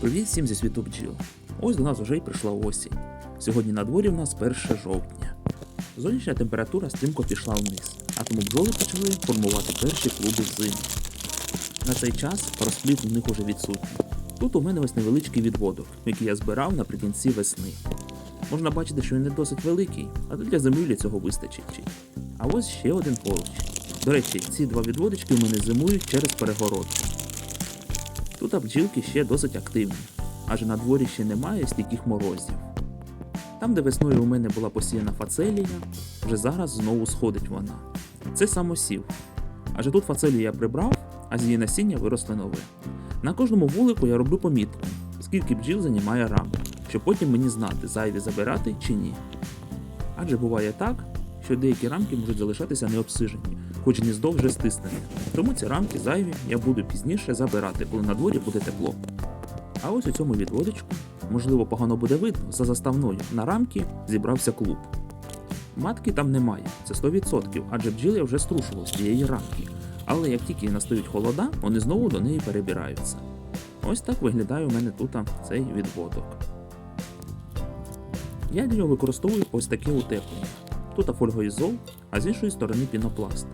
Привіт всім зі світу бджіл. Ось до нас вже й прийшла осінь. Сьогодні на дворі в нас 1 жовтня. Зовнішня температура стрімко пішла вниз, а тому бджоли почали формувати перші клуби зими. На цей час розплід у них уже відсутній. Тут у мене ось невеличкий відводок, який я збирав наприкінці весни. Можна бачити, що він не досить великий, а для зимівлі цього вистачить. А ось ще один поруч. До речі, ці два відводочки у мене зимують через перегородку. Тут бджілки ще досить активні, адже на дворі ще немає стійких морозів. Там, де весною у мене була посіяна фацелія, вже зараз знову сходить вона. Це самосів. Адже тут фацелію я прибрав, а з її насіння виросло нове. На кожному вулику я роблю помітку, скільки бджіл займає рамок, щоб потім мені знати, зайві забирати чи ні. Адже буває так, що деякі рамки можуть залишатися необсижені, хоч гніздо вже стиснене. Тому ці рамки зайві я буду пізніше забирати, коли на дворі буде тепло. А ось у цьому відводочку, можливо, погано буде видно, за заставною на рамки зібрався клуб. Матки там немає, це 100%, адже бджіл я вже струшував з цієї рамки. Але як тільки настають холода, вони знову до неї перебираються. Ось так виглядає у мене тут цей відводок. Я для нього використовую ось таке утеплення. Тут фольгоізол, а з іншої сторони пінопласт.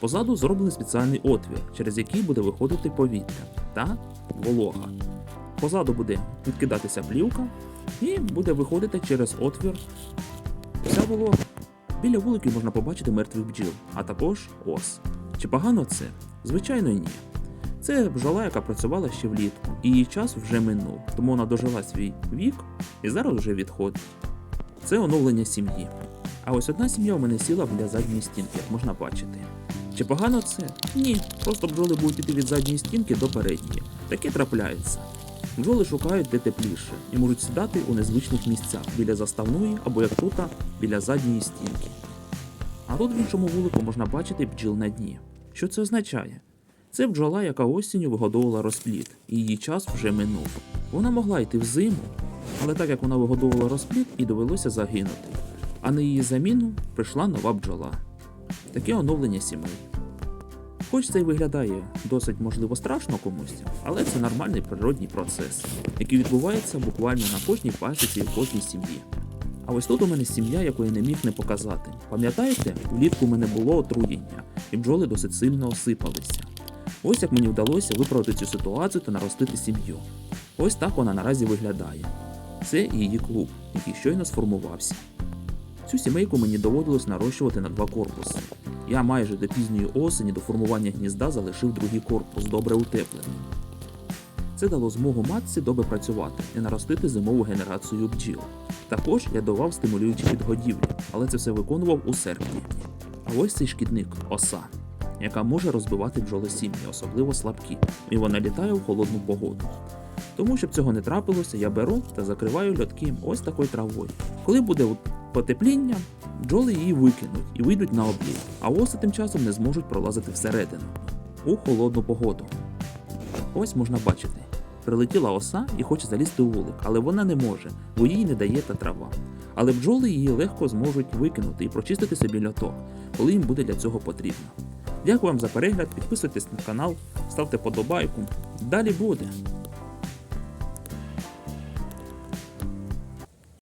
Позаду зроблений спеціальний отвір, через який буде виходити повітря та волога. Позаду буде відкидатися плівка і буде виходити через отвір вся волога. Біля вуликів можна побачити мертвих бджіл, а також ос. Чи погано це? Звичайно, ні. Це бджола, яка працювала ще влітку, і її час вже минув, тому вона дожила свій вік і зараз вже відходить. Це оновлення сім'ї. А ось одна сім'я у мене сіла біля задньої стінки, як можна бачити. Чи погано це? Ні. Просто бджоли будуть іти від задньої стінки до передньої. Таке трапляється. Бджоли шукають де тепліше і можуть сідати у незвичних місцях біля заставної або як тут, біля задньої стінки. А тут в іншому вулику можна бачити бджіл на дні. Що це означає? Це бджола, яка осінню вигодовувала розплід, і її час вже минув. Вона могла йти в зиму, але так як вона вигодовувала розплід і довелося загинути. А на її заміну прийшла нова бджола. Таке оновлення сімей. Хоч це й виглядає досить можливо страшно комусь, але це нормальний природній процес, який відбувається буквально на кожній пасіці і в кожній сім'ї. А ось тут у мене сім'я, яку я не міг не показати. Пам'ятаєте, влітку у мене було отруєння, і бджоли досить сильно осипалися. Ось як мені вдалося виправити цю ситуацію та наростити сім'ю. Ось так вона наразі виглядає. Це її клуб, який щойно сформувався. Цю сімейку мені доводилось нарощувати на два корпуси. Я майже до пізньої осені до формування гнізда залишив другий корпус, добре утеплений. Це дало змогу матці добре працювати і наростити зимову генерацію бджіл. Також я давав стимулюючі підгодівлі, але це все виконував у серпні. А ось цей шкідник оса, яка може розбивати бджолосім'ї, особливо слабкі, і вона літає в холодну погоду. Тому, щоб цього не трапилося, я беру та закриваю льотки ось такою травою. Коли буде потепління, бджоли її викинуть і вийдуть на облів, а оси тим часом не зможуть пролазити всередину у холодну погоду. Ось можна бачити. Прилетіла оса і хоче залізти у вулик, але вона не може, бо їй не дає та трава. Але бджоли її легко зможуть викинути і прочистити собі льоток, коли їм буде для цього потрібно. Дякую вам за перегляд, підписуйтесь на канал, ставте подобайку. Далі буде.